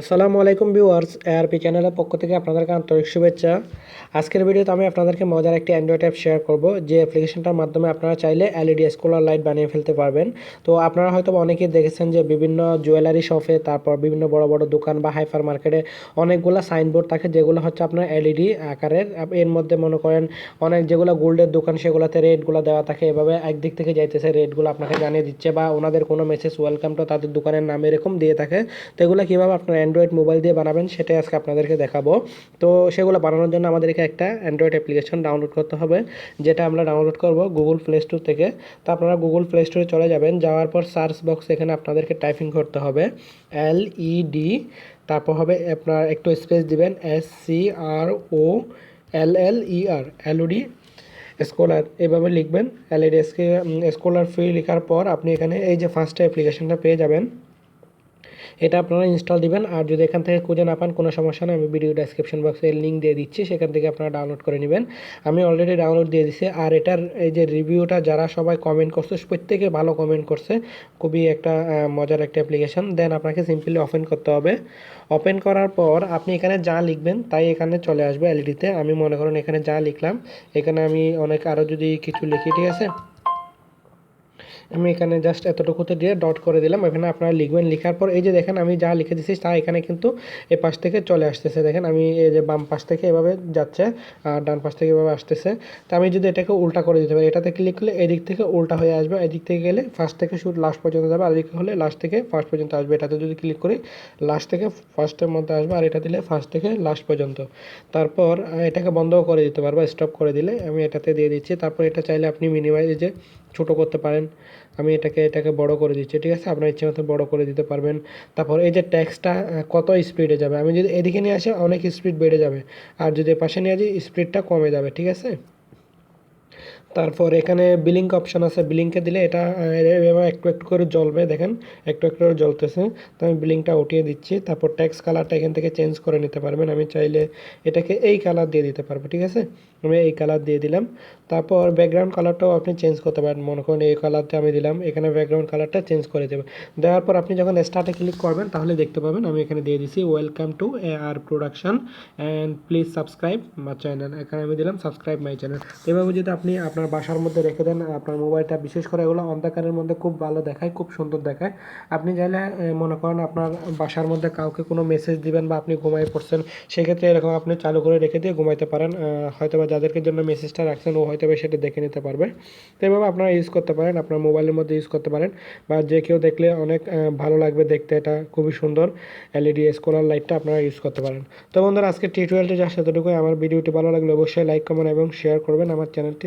আসসালামু আলাইকুম viewers ARP চ্যানেলের পক্ষ থেকে আপনাদেরকে আন্তরিক শুভেচ্ছা। আজকের ভিডিওতে আমি আপনাদেরকে মজার একটি অ্যান্ড্রয়েড অ্যাপ শেয়ার করব, যে অ্যাপ্লিকেশনটার মাধ্যমে আপনারা চাইলে এলইডি স্কলার লাইট বানিয়ে ফেলতে পারবেন। তো আপনারা হয়তো অনেকেই দেখেছেন যে বিভিন্ন জুয়েলারি শপে তারপর বিভিন্ন বড় বড় দোকান বা হাইফার মার্কেটে অনেকগুলো সাইনবোর্ড থাকে, যেগুলো হচ্ছে আপনার এলইডি আকারের। এর মধ্যে মনে করেন অনেক যেগুলো গোল্ডের দোকান, সেগুলোতে রেটগুলো দেওয়া থাকে। এভাবে একদিক থেকে যাইতেছে রেটগুলো আপনাকে জানিয়ে দিচ্ছে বা ওনাদের কোনো মেসেজ ওয়েলকাম তো তাদের দোকানের নাম এরকম দিয়ে থাকে। তো এগুলো কীভাবে আপনার অ্যান্ড্রয়েড মোবাইল দিয়ে বানাবেন, সেটাই আজকে আপনাদেরকে দেখাবো। তো সেগুলো বানানোর জন্য আমাদেরকে একটা অ্যান্ড্রয়েড অ্যাপ্লিকেশন ডাউনলোড করতে হবে, যেটা আমরা ডাউনলোড করব গুগল প্লে স্টোর থেকে। তো আপনারা গুগল প্লে স্টোরে চলে যাবেন, যাওয়ার পর সার্চ বক্স এখানে আপনাদেরকে টাইপিং করতে হবে এল ই ডি তারপর হবে আপনার একটু স্পেস দিবেন S C R O L L E R LOD scholar এভাবে লিখবেন এলইডি স্কলার ফ্রি লেখার পর আপনি এখানে এই যে ফার্স্ট অ্যাপ্লিকেশনটা পেয়ে যাবেন। এটা আপনারা ইনস্টল দিবেন। আর যদি এখান থেকে খুঁজে না পান, কোনো সমস্যা নেই। আমি ভিডিও ডেসক্রিপশন বক্সে লিঙ্ক দিয়ে দিচ্ছি, সেখান থেকে আপনারা ডাউনলোড করে নেবেন। আমি অলরেডি ডাউনলোড দিয়ে দিছি। আর এটার এই যে রিভিউটা যারা সবাই কমেন্ট করছে, প্রত্যেকে ভালো কমেন্ট করছে। খুবই একটা মজার একটা অ্যাপ্লিকেশন দেন আপনাকে সিম্পলি ওপেন করতে হবে। ওপেন করার পর আপনি এখানে যা লিখবেন, তাই এখানে চলে আসবে এলইডিতে আমি মনে করেন এখানে যা লিখলাম, এখানে আমি অনেক আরও যদি কিছু লিখি, ঠিক আছে? আমি এখানে জাস্ট এতটুকুতে দিয়ে ডট করে দিলাম। এখানে আপনারা লিখবেন। লেখার পর এই যে দেখেন, আমি যা লিখে দিচ্ছি তা এখানে কিন্তু এই পাশ থেকে চলে আসতেছে। দেখেন, আমি এই যে বাম পাশ থেকে এভাবে যাচ্ছে আর ডান পাশ থেকে এভাবে আসতেছে। তো আমি যদি এটাকে উল্টা করে দিতে পারি, এটাতে ক্লিক করলে এদিক থেকে উল্টা হয়ে আসবে। এদিক থেকে গেলে ফার্স্ট থেকে শুট লাস্ট পর্যন্ত যাবে। আর এদিকে হলে লাস্ট থেকে ফার্স্ট পর্যন্ত আসবে। এটাতে যদি ক্লিক করি লাস্ট থেকে ফার্স্টের মধ্যে আসবে। আর এটা দিলে ফার্স্ট থেকে লাস্ট পর্যন্ত। তারপর এটাকে বন্ধও করে দিতে পারব স্টপ করে দিলে। আমি এটাতে দিয়ে দিচ্ছি। তারপর এটা চাইলে আপনি মিনিমাইজ যে ছোটো করতে পারেন। আমি এটাকে এটাকে বড় করে দিচ্ছি, ঠিক আছে? আপনার ইচ্ছে মতো বড় করে দিতে পারবেন। তারপর এই যে ট্যাক্সটা কত স্পিডে যাবে? আমি যদি এদিকে নিয়ে আসি, অনেক স্পিড বেড়ে যাবে। আর যদি পাশে নিয়ে আসি স্পিডটা কমে যাবে, ঠিক আছে? তারপর এখানে বিলিংক অপশন আছে। বিলিংকে দিলে এটা, এভাবে একটু একটু করে জ্বলবে, দেখেন। একটু একটু করে জ্বলতেছে। তো আমি বিলিংটা উঠিয়ে দিচ্ছি। তারপর ট্যাক্স কালারটা এখান থেকে চেঞ্জ করে নিতে পারবেন। আমি চাইলে এটাকে এই কালার দিয়ে দিতে পারব, ঠিক আছে? আমি এই কালার দিয়ে দিলাম। তারপর ব্যাকগ্রাউন্ড কালারটাও আপনি চেঞ্জ করতে পারেন। মনে করেন এই কালারটা আমি দিলাম। এখানে ব্যাকগ্রাউন্ড কালারটা চেঞ্জ করে দেবে। দেওয়ার পর আপনি যখন স্টার্টে ক্লিক করবেন, তাহলে দেখতে পাবেন আমি এখানে দিয়ে দিছি welcome to A R production and please subscribe my channel এখানে আমি দিলাম সাবস্ক্রাইব মাই চ্যানেল এভাবে যদি আপনি বাসার মধ্যে রেখে দেন আপনার মোবাইলটা বিশেষ করে এগুলো অন্ধকারের মধ্যে খুব ভালো দেখায়, খুব সুন্দর দেখায়। আপনি চাইলে মনে করেন আপনার বাসার মধ্যে কাউকে কোনো মেসেজ দিবেন বা আপনি ঘুমাই পড়ছেন, সেক্ষেত্রে এরকম আপনি চালু করে রেখে দিয়ে ঘুমাইতে পারেন। হয়তো বা যাদেরকে জন্য মেসেজটা রাখছেন, ও হয়তো বা সেটা দেখে নিতে পারবে। তো এভাবে আপনারা ইউজ করতে পারেন, আপনার মোবাইলের মধ্যে ইউজ করতে পারেন, বা যে কেউ দেখলে অনেক ভালো লাগবে দেখতে, এটা খুবই সুন্দর এলইডি স্কোলার লাইটটা আপনারা ইউজ করতে পারেন। তো বন্ধুরা আজকে টিউটোরিয়ালটি যার সাথেটুকুই আমার ভিডিওটি ভালো লাগলে অবশ্যই লাইক কমেন্ট এবং শেয়ার করবেন। আমার চ্যানেলটি